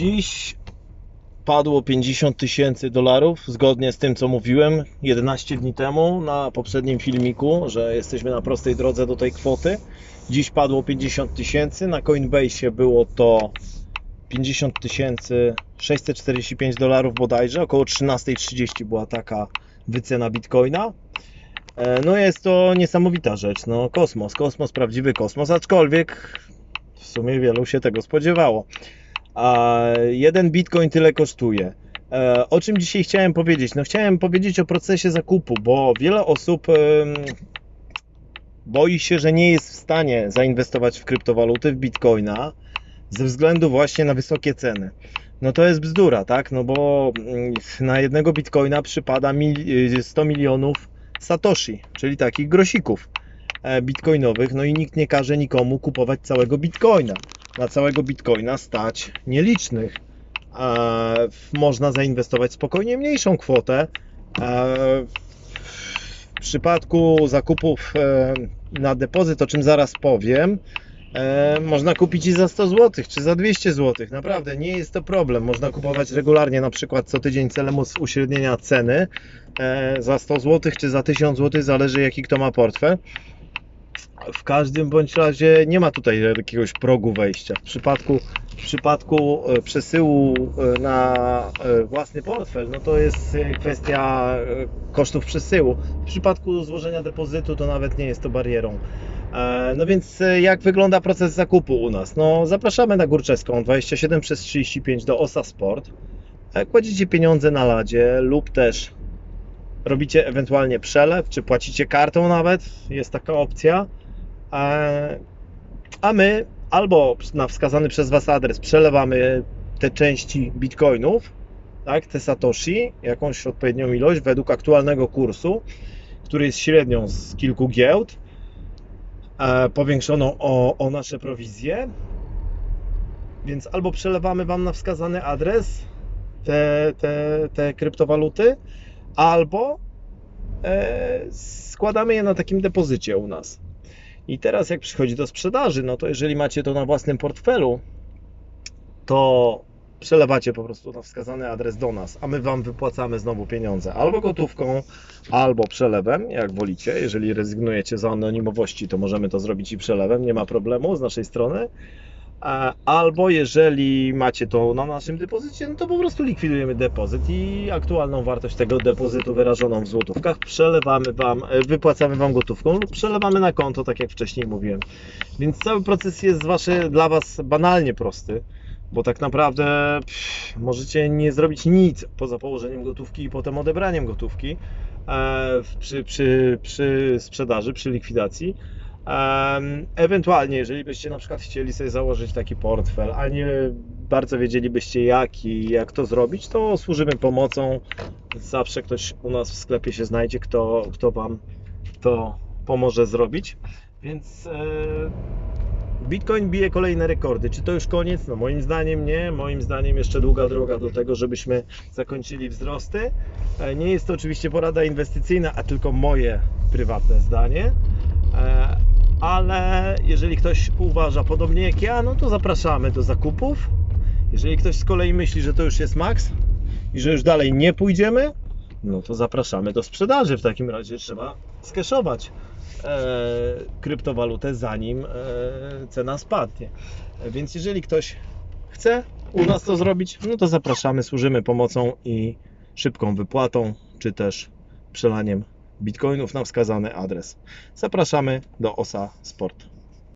Dziś padło 50 tysięcy dolarów, zgodnie z tym, co mówiłem 11 dni temu na poprzednim filmiku, że jesteśmy na prostej drodze do tej kwoty. Dziś padło 50 tysięcy, na Coinbase było to 50 tysięcy 645 dolarów bodajże, około 13.30 była taka wycena Bitcoina. E, No jest to niesamowita rzecz, no kosmos, kosmos, prawdziwy kosmos, aczkolwiek w sumie wielu się tego spodziewało. A jeden bitcoin tyle kosztuje. E, O czym dzisiaj chciałem powiedzieć? No chciałem powiedzieć o procesie zakupu, bo wiele osób boi się, że nie jest w stanie zainwestować w kryptowaluty, w bitcoina ze względu właśnie na wysokie ceny. No to jest bzdura, tak? No bo mm, na jednego bitcoina przypada mil- 100 milionów satoshi, czyli takich grosików e, bitcoinowych, no i nikt nie każe nikomu kupować całego bitcoina. Na całego bitcoina stać nielicznych. Można zainwestować spokojnie mniejszą kwotę. W przypadku zakupów e, na depozyt, o czym zaraz powiem, e, można kupić i za 100 zł, czy za 200 zł. Naprawdę nie jest to problem. Można kupować regularnie, na przykład co tydzień celem uśrednienia ceny e, za 100 zł, czy za 1000 zł, zależy jaki kto ma portfel. W każdym bądź razie nie ma tutaj jakiegoś progu wejścia. W przypadku, w przypadku e, przesyłu e, na e, własny portfel, no to jest kwestia kosztów przesyłu. W przypadku złożenia depozytu to nawet nie jest to barierą. No więc jak wygląda proces zakupu u nas? No zapraszamy na Górczewską 27 przez 35 do OSA Sport. Kładziecie pieniądze na ladzie lub też robicie ewentualnie przelew, czy płacicie kartą nawet, jest taka opcja. E, A my albo na wskazany przez Was adres przelewamy te części bitcoinów, tak, te satoshi, jakąś odpowiednią ilość według aktualnego kursu, który jest średnią z kilku giełd, e, powiększoną o, o nasze prowizje. Więc albo przelewamy Wam na wskazany adres te, te, te kryptowaluty, albo e, składamy je na takim depozycie u nas. I teraz jak przychodzi do sprzedaży, no to jeżeli macie to na własnym portfelu, to przelewacie po prostu na wskazany adres do nas, a my Wam wypłacamy znowu pieniądze albo gotówką, albo przelewem, jak wolicie. Jeżeli rezygnujecie z anonimowości, to możemy to zrobić i przelewem, nie ma problemu z naszej strony. Albo jeżeli macie to na naszym depozycie, no to po prostu likwidujemy depozyt i aktualną wartość tego depozytu wyrażoną w złotówkach przelewamy Wam, e, wypłacamy Wam gotówką lub przelewamy na konto, tak jak wcześniej mówiłem. Więc cały proces jest wasze, dla Was banalnie prosty, bo tak naprawdę pff, możecie nie zrobić nic poza położeniem gotówki i potem odebraniem gotówki e, przy, przy, przy sprzedaży, przy likwidacji. Ewentualnie, jeżeli byście na przykład chcieli sobie założyć taki portfel, a nie bardzo wiedzielibyście jak i jak to zrobić, to służymy pomocą. Zawsze ktoś u nas w sklepie się znajdzie, kto, kto Wam to pomoże zrobić. Więc e, Bitcoin bije kolejne rekordy. Czy to już koniec? No moim zdaniem nie. Moim zdaniem jeszcze długa droga do tego, żebyśmy zakończyli wzrosty. E, Nie jest to oczywiście porada inwestycyjna, a tylko moje prywatne zdanie. Ale jeżeli ktoś uważa podobnie jak ja, no to zapraszamy do zakupów. Jeżeli ktoś z kolei myśli, że to już jest maks i że już dalej nie pójdziemy, no to zapraszamy do sprzedaży. W takim razie trzeba skeszować e, kryptowalutę zanim e, cena spadnie. Więc jeżeli ktoś chce u nas to zrobić, no to zapraszamy, służymy pomocą i szybką wypłatą, czy też przelaniem bitcoinów na wskazany adres. Zapraszamy do OSA Sport.